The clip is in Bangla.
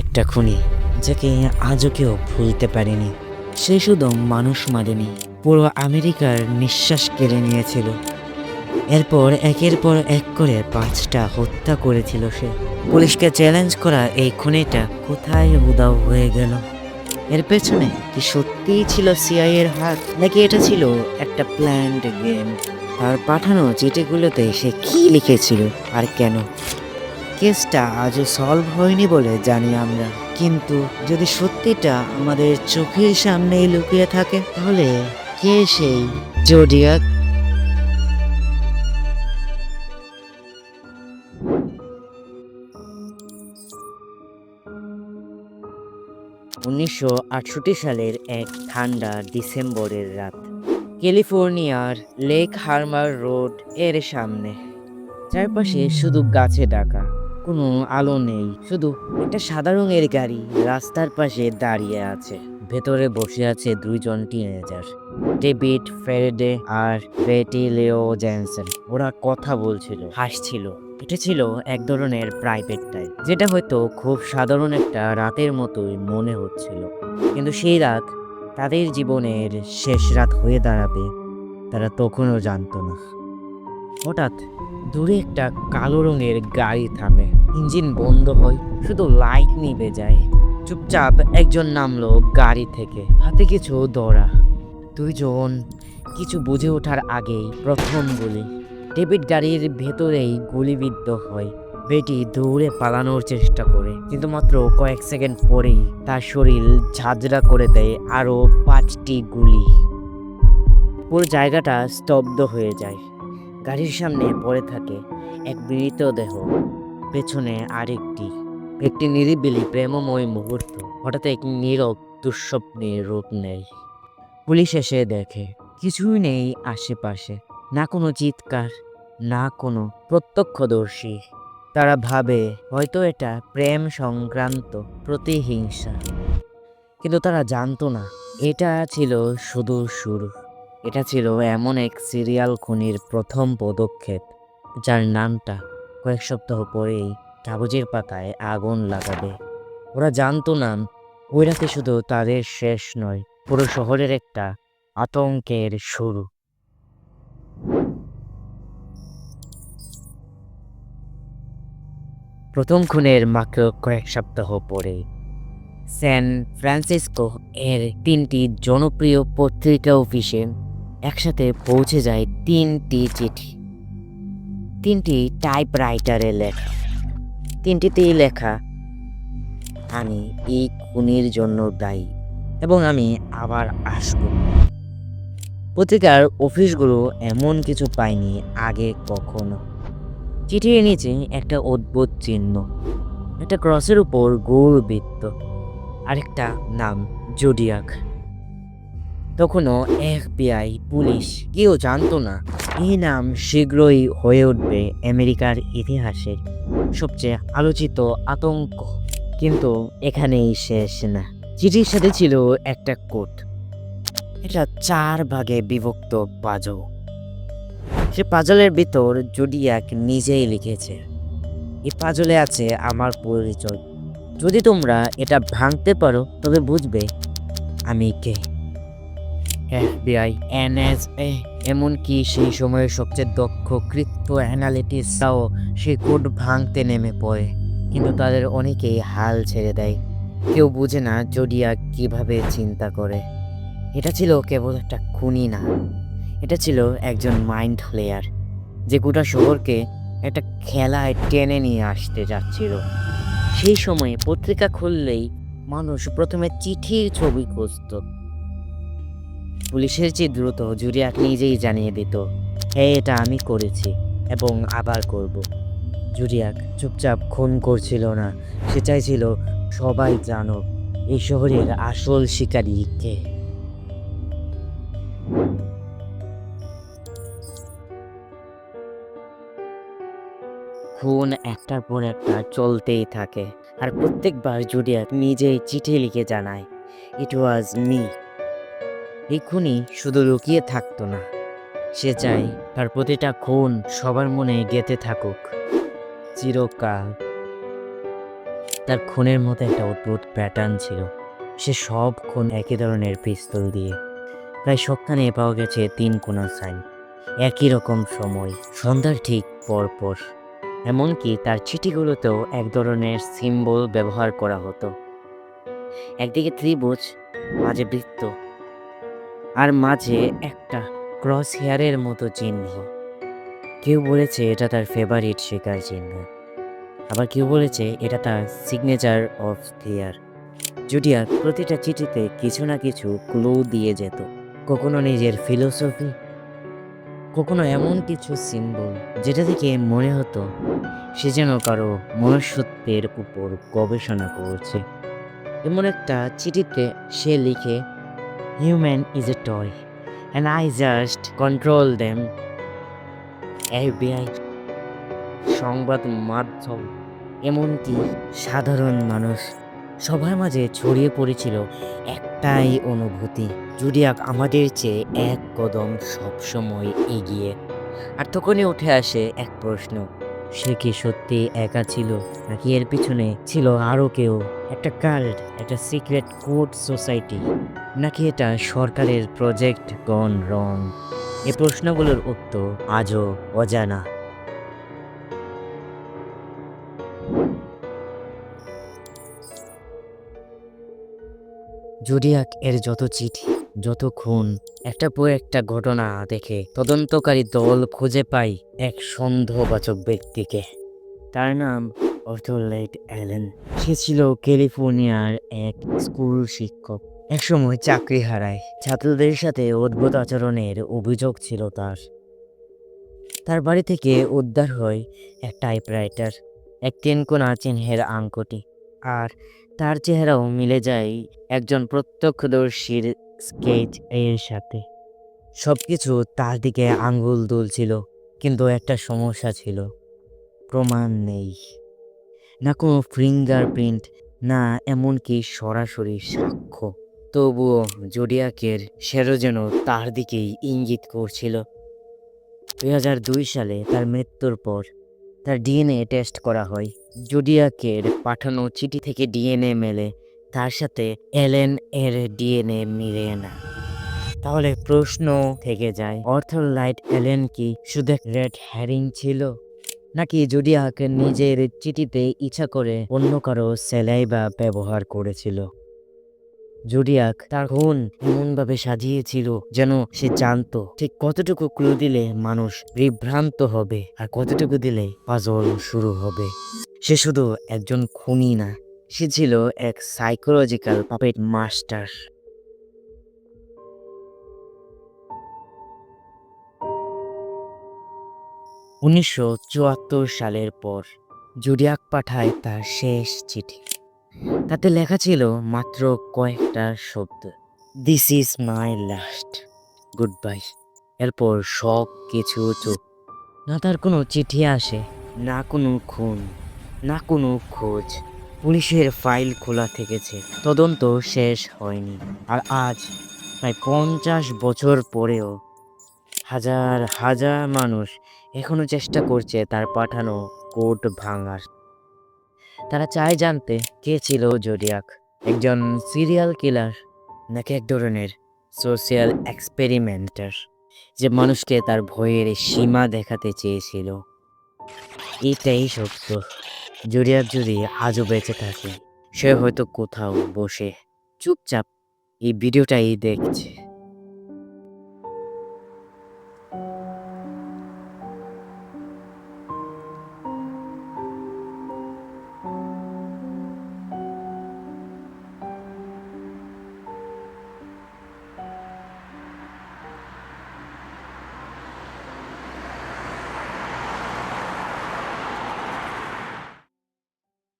একটা খুনি, যাকে আজও কেউ ভুলতে পারেনি। সে শুধু মানুষ মারেনি, পুরো আমেরিকার নিঃশ্বাস কেড়ে নিয়েছিল। এরপর একের পর এক করে পাঁচটা হত্যা করেছিল সে। পুলিশকে চ্যালেঞ্জ করা এই খুনিটা কোথায় উদাও হয়ে গেল? এর পেছনে কি সত্যিই ছিল সিআইয়ের হাত, নাকি এটা ছিল একটা প্ল্যান্ড গেম তার পাঠানো চিঠিগুলোতে সে কি লিখেছিল আর কেন? কেসটা আজও সলভ হয়নি বলে জানি আমরা। কিন্তু যদি সত্যিটা আমাদের চোখের সামনেই লুকিয়ে থাকে, তাহলে কে সেই জোডিয়াক? উনিশশো আটষট্টি সালের এক ঠান্ডা ডিসেম্বরের রাত, ক্যালিফোর্নিয়ার লেক হারমার রোডের সামনে। চারপাশে শুধু গাছে ডাকা। কোনো আলো নেই, শুধু একটা সাদা রঙের গাড়ি রাস্তার পাশে দাঁড়িয়ে আছে। ভেতরে বসে আছে দুইজন টিনেজার ডেভিড ফেরেডে আর বেটি লিও জেনসন। ওরা কথা বলছিল, হাসছিল এটা ছিল এক ধরনের প্রাইভেট টাইম যেটা হয়তো খুব সাধারণ একটা রাতের মতোই মনে হচ্ছিল। কিন্তু সেই রাত তাদের জীবনের শেষ রাত হয়ে দাঁড়াবে, তারা তখনও জানতো না। হঠাৎ দূরে একটা কালো রঙের গাড়ি থামে। ইঞ্জিন বন্ধ হয়, শুধু লাইট নিভে যায়। চুপচাপ একজন নামলো গাড়ি থেকে, হাতে কিছু দৌড়া দুইজন, কিছু বুঝে ওঠার আগেই প্রথম গুলি। ডেভিড গাড়ির ভেতরেই গুলিবিদ্ধ হয়। বেটি দৌড়ে পালানোর চেষ্টা করে, কিন্তু মাত্র কয়েক সেকেন্ড পরেই তার শরীর ঝাঁঝরা করে দেয় আরও পাঁচটি গুলি। পুরো জায়গাটা স্তব্ধ হয়ে যায়। গাড়ির সামনে পড়ে থাকে এক মৃতদেহ। পেছনে আরেকটি, একটি নিরিবিলি প্রেমময় মুহূর্ত, হঠাৎ এক নীরব দুঃস্বপ্নের রূপ নেয়। পুলিশ এসে দেখে, কিছুই নেই আশেপাশে, না কোনো চিৎকার, না কোনো প্রত্যক্ষদর্শী। তারা ভাবে, হয়তো এটা প্রেম সংক্রান্ত প্রতিহিংসা। কিন্তু তারা জানতো না, এটা ছিল শুধু শুরু। এটা ছিল এমন এক সিরিয়াল খুনির প্রথম পদক্ষেপ, যার নামটা কয়েক সপ্তাহ পরেই কাগজের পাতায় আগুন লাগাবে। ওরা জানতো না ওই রাতে শুধু তাদের শেষ নয়, পুরো শহরের একটা আতঙ্কের শুরু। প্রথম খুনের মাত্র কয়েক সপ্তাহ পরে স্যান ফ্রান্সিসকো এর তিনটি জনপ্রিয় পত্রিকা অফিসে একসাথে পৌঁছে যায় তিনটি চিঠি। তিনটি টাইপ টাইপরাইটারে লেখা। তিনটিতেই লেখা, আমি এই খুনির জন্য দায়ী এবং আমি আবার আসব। পত্রিকার অফিসগুলো এমন কিছু পায়নি আগে কখনো। চিঠির নিচে একটা অদ্ভুত চিহ্ন, একটা ক্রসের উপর গোল বৃত্ত, আরেকটা নাম, জোডিয়াক। তখনও এফবিআই, পুলিশ কেউ জানতো না এই নাম শীঘ্রই হয়ে উঠবে আমেরিকার ইতিহাসের সবচেয়ে আলোচিত আতঙ্ক। কিন্তু এখানেই শেষ না। চিঠির সাথে ছিল একটা কোট। এটা চার ভাগে বিভক্ত পাজল। সে পাজলের ভিতর জুডিয়াক নিজেই লিখেছে, এই পাজলে আছে আমার পরিচয়। যদি তোমরা এটা ভাঙতে পারো, তবে বুঝবে আমি কে। এফবিআই, এনএসএ এমনকি সেই সময়ের সবচেয়ে দক্ষ কৃত্য অ্যানালিটিক্সরাও সেই কোড ভাঙতে নেমে পড়ে। কিন্তু তাদের অনেকেই হাল ছেড়ে দেয়। কেউ বুঝে না জোডিয়া কীভাবে চিন্তা করে। এটা ছিল কেবল একটা খুনি না। এটা ছিল একজন মাইন্ড প্লেয়ার, যে গোটা শহরকে একটা খেলায় টেনে নিয়ে আসতে যাচ্ছিল। সেই সময়ে পত্রিকা খুললেই মানুষ প্রথমে চিঠির ছবি খুঁজত। পুলিশের চেয়ে দ্রুত জুরিয়াক নিজেই জানিয়ে দিত হ্যাঁ এটা আমি করেছি এবং আবার করব। জুরিয়াক চুপচাপ খুন করছিল না সে চাইছিল সবাই জানুক এই শহরের আসল শিকারী কে। খুন একটার পর একটা চলতেই থাকে, আর প্রত্যেকবার জুডিয়াক নিজেই চিঠি লিখে জানায় ইট ওয়াজ মি এই খুনি শুধু লুকিয়ে থাকতো না। সে চায় তার প্রতিটা খুন সবার মনে গেঁথে থাকুক। চিরকাল। তার খুনের মতো একটা অদ্ভুত প্যাটার্ন ছিল। সে সব খুন একই ধরনের পিস্তল দিয়ে। প্রায় সবখানে পাওয়া গেছে তিন কোনা সাইন একই রকম সময়, সন্ধ্যার ঠিক পরপর। এমনকি তার চিঠিগুলোতেও এক ধরনের সিম্বল ব্যবহার করা হতো। একদিকে ত্রিভুজ, মাঝে বৃত্ত। আর মাঝে একটা ক্রস হেয়ারের মতো চিহ্ন। কেউ বলেছে এটা তার ফেভারিট শিকার চিহ্ন। আবার কেউ বলেছে এটা তার সিগনেচার অফ ফিয়ার জুডিয়ার প্রতিটা চিঠিতে কিছু না কিছু ক্লু দিয়ে যেত। কখনো নিজের ফিলোসফি কখনো এমন কিছু সিম্বল যেটা থেকে মনে হতো সে যেন কারও মনুষ্যত্বের উপর গবেষণা করছে। এমন একটা চিঠিতে সে লিখে human is a toy and I just control them FBI সংবাদ মাধ্যম, এমনকি সাধারণ মানুষ। সবার মাঝে ছড়িয়ে পড়েছিল একটাই অনুভূতি জুডিয়াক আমাদের চেয়ে এক কদম সবসময় এগিয়ে। আর তখনই উঠে আসে এক প্রশ্ন। সে কি সত্যি একা ছিল? নাকি এর পিছনে ছিল আরও কেউ? একটা কাল্ট একটা সিক্রেট কোড সোসাইটি নাকি এটা সরকারের প্রজেক্ট গন রং এ প্রশ্নগুলোর উত্তর আজও অজানা। জুডিয়াক এর যত চিঠি, যত খুন, একটা পর একটা ঘটনা দেখে তদন্তকারী দল খুঁজে পায় এক সন্দেহবাচক ব্যক্তিকে। তার নাম অর্থলেট অ্যালেন। সে ছিল ক্যালিফোর্নিয়ার এক স্কুল শিক্ষক। একসময় চাকরি হারায়। ছাত্রদের সাথে অদ্ভুত আচরণের অভিযোগ ছিল তার। তার বাড়ি থেকে উদ্ধার হয় এক টাইপরাইটার, এক তিনকোনা চিহ্নের আঙ্কটি আর তার চেহারাও মিলে যায় একজন প্রত্যক্ষদর্শীর স্কেচ এর সাথে। সব কিছু তার দিকে আঙ্গুল দুলছিল কিন্তু একটা সমস্যা ছিল। প্রমাণ নেই। না কোনো ফিঙ্গারপ্রিন্ট না এমনকি সরাসরি সাক্ষ্য। তবুও জোডিয়াকের সেরো যেন তার দিকেই ইঙ্গিত করছিল। দুই হাজার দুই সালে তার মৃত্যুর পর তার ডিএনএ টেস্ট করা হয়। জোডিয়াকের পাঠানো চিঠি থেকে ডিএনএ মেলে, তার সাথে এলেন এর ডিএনএ মিলে না। তাহলে প্রশ্ন থেকে যায় অর্থর লাইট এলেন কি শুধু রেড হ্যারিং ছিল? নাকি জুডিয়াক নিজের চিঠিতে ইচ্ছা করে অন্য কারও সেলাই বা ব্যবহার করেছিল? জুডিয়াক তার খুন এমনভাবে সাজিয়েছিল যেন সে জানতো ঠিক কতটুকু ক্লু দিলে মানুষ বিভ্রান্ত হবে আর কতটুকু দিলে পাজল শুরু হবে। সে শুধু একজন খুনি না, সে ছিল এক সাইকোলজিক্যাল পাপেট মাস্টার উনিশশো চুয়াত্তর সালের পর জুডিয়াক পাঠায় তার শেষ চিঠি। তাতে লেখা ছিল মাত্র কয়েকটা শব্দ। This is my last goodbye এরপর সব কিছু চুপ না তার কোনো চিঠি আসে, না কোনো খুন, না কোনো খোঁজ। পুলিশের ফাইল খোলা থেকেছে, তদন্ত শেষ হয়নি। আর আজ, প্রায় পঞ্চাশ বছর পরেও হাজার হাজার মানুষ এখনও চেষ্টা করছে তার পাঠানো কোড ভাঙার। তারা চায় জানতে কে ছিল জোডিয়াক। একজন সিরিয়াল কিলার, নাকি এক ধরনের সোশিয়াল এক্সপেরিমেন্টার, যে মানুষকে তার ভয়ের সীমা দেখাতে চেয়েছিল। এটাই সত্য। জোডিয়াক যদি আজও বেঁচে থাকে, সে হয়তো কোথাও বসে। চুপচাপ এই ভিডিওটাই দেখছে।